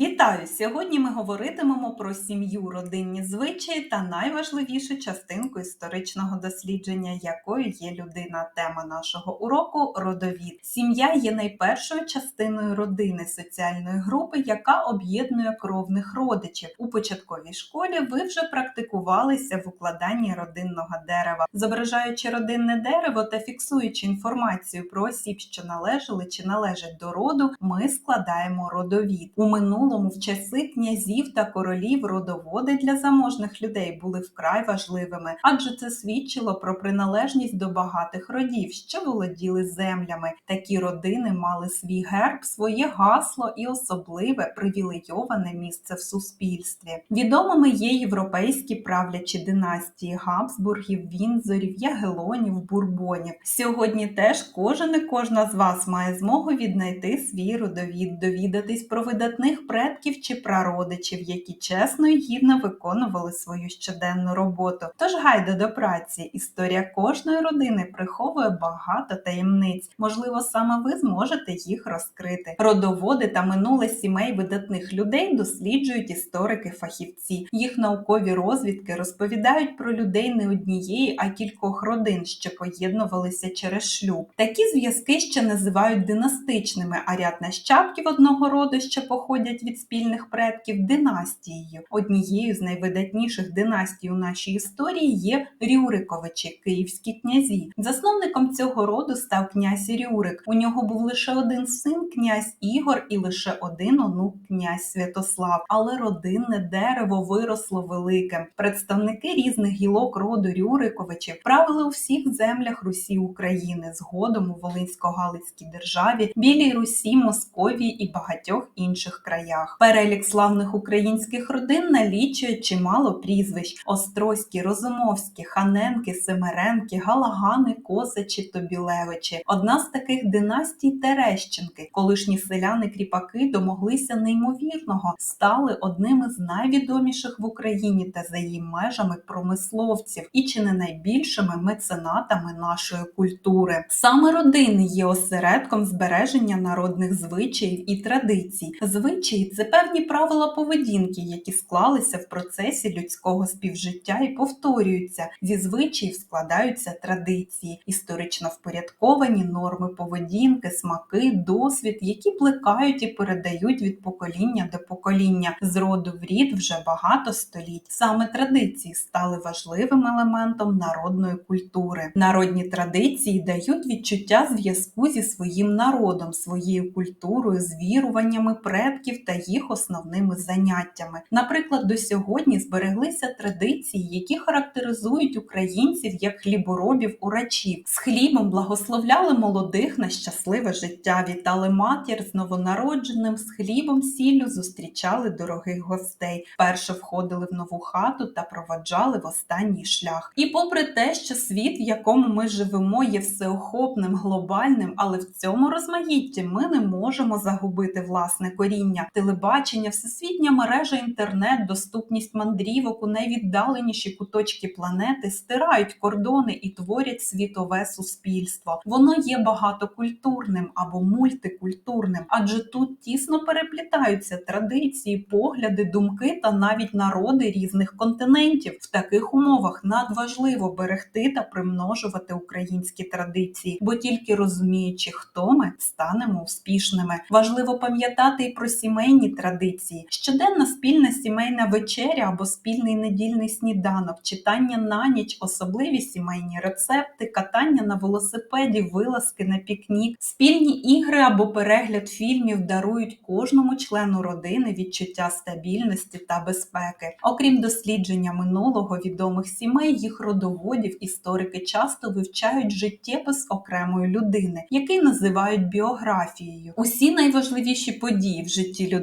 Вітаю! Сьогодні ми говоритимемо про сім'ю, родинні звичаї та найважливішу частинку історичного дослідження, якою є людина. Тема нашого уроку родовід. Сім'я є найпершою частиною родини соціальної групи, яка об'єднує кровних родичів. У початковій школі ви вже практикувалися в укладанні родинного дерева, зображаючи родинне дерево та фіксуючи інформацію про осіб, що належали чи належать до роду, ми складаємо родовід. У минулому в часи князів та королів родоводи для заможних людей були вкрай важливими, адже це свідчило про приналежність до багатих родів, що володіли землями. Такі родини мали свій герб, своє гасло і особливе привілейоване місце в суспільстві. Відомими є європейські правлячі династії Габсбургів, Вінзорів, Ягелонів, Бурбонів. Сьогодні теж кожен і кожна з вас має змогу віднайти свій родовід, довідатись про видатних предків чи прародичів, які чесно і гідно виконували свою щоденну роботу. Тож гайда до праці. Історія кожної родини приховує багато таємниць. Можливо, саме ви зможете їх розкрити. Родоводи та минуле сімей видатних людей досліджують історики-фахівці. Їх наукові розвідки розповідають про людей не однієї, а кількох родин, що поєднувалися через шлюб. Такі зв'язки ще називають династичними, а ряд нащадків одного роду, що походять від спільних предків, династією. Однією з найвидатніших династій у нашій історії є Рюриковичі, київські князі. Засновником цього роду став князь Рюрик. У нього був лише один син, князь Ігор, і лише один онук князь Святослав. Але родинне дерево виросло великим. Представники різних гілок роду Рюриковичів правили у всіх землях Русі України, згодом у Волинсько-Галицькій державі, Білій Русі, Московії і багатьох інших краях. Перелік славних українських родин налічує чимало прізвищ: Острозькі, Розумовські, Ханенки, Семеренки, Галагани, Косачі, Тобілевичі. Одна з таких династій Терещенки. Колишні селяни-кріпаки домоглися неймовірного, стали одними з найвідоміших в Україні та за її межами промисловців і чи не найбільшими меценатами нашої культури. Саме родини є осередком збереження народних звичаїв і традицій. Звичаї це певні правила поведінки, які склалися в процесі людського співжиття і повторюються. Зі звичаїв складаються традиції, історично впорядковані норми поведінки, смаки, досвід, які плекають і передають від покоління до покоління з роду в рід вже багато століть. Саме традиції стали важливим елементом народної культури. Народні традиції дають відчуття зв'язку зі своїм народом, своєю культурою, з віруваннями предків та їх основними заняттями. Наприклад, до сьогодні збереглися традиції, які характеризують українців як хліборобів урачів. З хлібом благословляли молодих на щасливе життя, вітали матір з новонародженим, з хлібом сіллю зустрічали дорогих гостей, перше входили в нову хату та проваджали в останній шлях. І попри те, що світ, в якому ми живемо, є всеохопним, глобальним, але в цьому розмаїтті ми не можемо загубити власне коріння, телебачення, всесвітня мережа інтернет, доступність мандрівок у найвіддаленіші куточки планети стирають кордони і творять світове суспільство. Воно є багатокультурним або мультикультурним, адже тут тісно переплітаються традиції, погляди, думки та навіть народи різних континентів. В таких умовах надважливо берегти та примножувати українські традиції, бо тільки розуміючи, хто ми, станемо успішними. Важливо пам'ятати і про сімейні традиції, щоденна спільна сімейна вечеря або спільний недільний сніданок, читання на ніч, особливі сімейні рецепти, катання на велосипеді, вилазки на пікнік, спільні ігри або перегляд фільмів дарують кожному члену родини відчуття стабільності та безпеки. Окрім дослідження минулого відомих сімей, їх родоводів історики часто вивчають життєпис окремої людини, який називають біографією. Усі найважливіші події в житті людини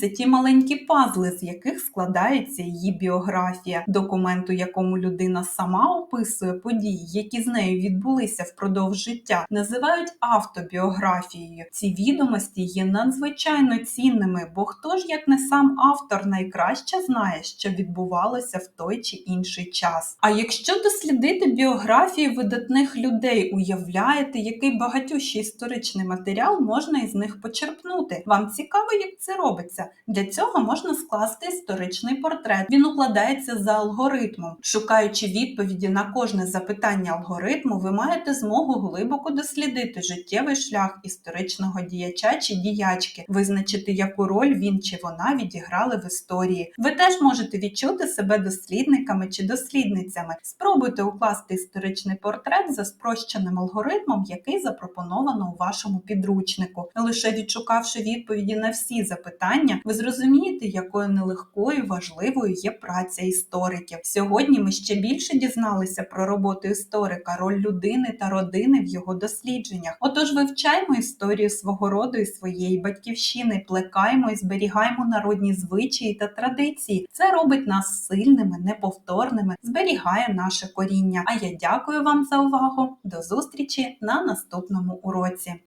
це ті маленькі пазли, з яких складається її біографія, документ, у якому людина сама описує події, які з нею відбулися впродовж життя, називають автобіографією. Ці відомості є надзвичайно цінними, бо хто ж, як не сам автор, найкраще знає, що відбувалося в той чи інший час. А якщо дослідити біографії видатних людей, уявляєте, який багатющий історичний матеріал можна із них почерпнути? Вам цікаво, як це робиться? Для цього можна скласти історичний портрет. Він укладається за алгоритмом. Шукаючи відповіді на кожне запитання алгоритму, ви маєте змогу глибоко дослідити життєвий шлях історичного діяча чи діячки, визначити, яку роль він чи вона відіграли в історії. Ви теж можете відчути себе дослідниками чи дослідницями. Спробуйте укласти історичний портрет за спрощеним алгоритмом, який запропоновано у вашому підручнику. Лише відшукавши відповіді на всі запитання, ви зрозумієте, якою нелегкою важливою є праця істориків. Сьогодні ми ще більше дізналися про роботу історика, роль людини та родини в його дослідженнях. Отож, вивчаймо історію свого роду і своєї батьківщини, плекаймо і зберігаймо народні звичаї та традиції. Це робить нас сильними, неповторними, зберігає наше коріння. А я дякую вам за увагу. До зустрічі на наступному уроці.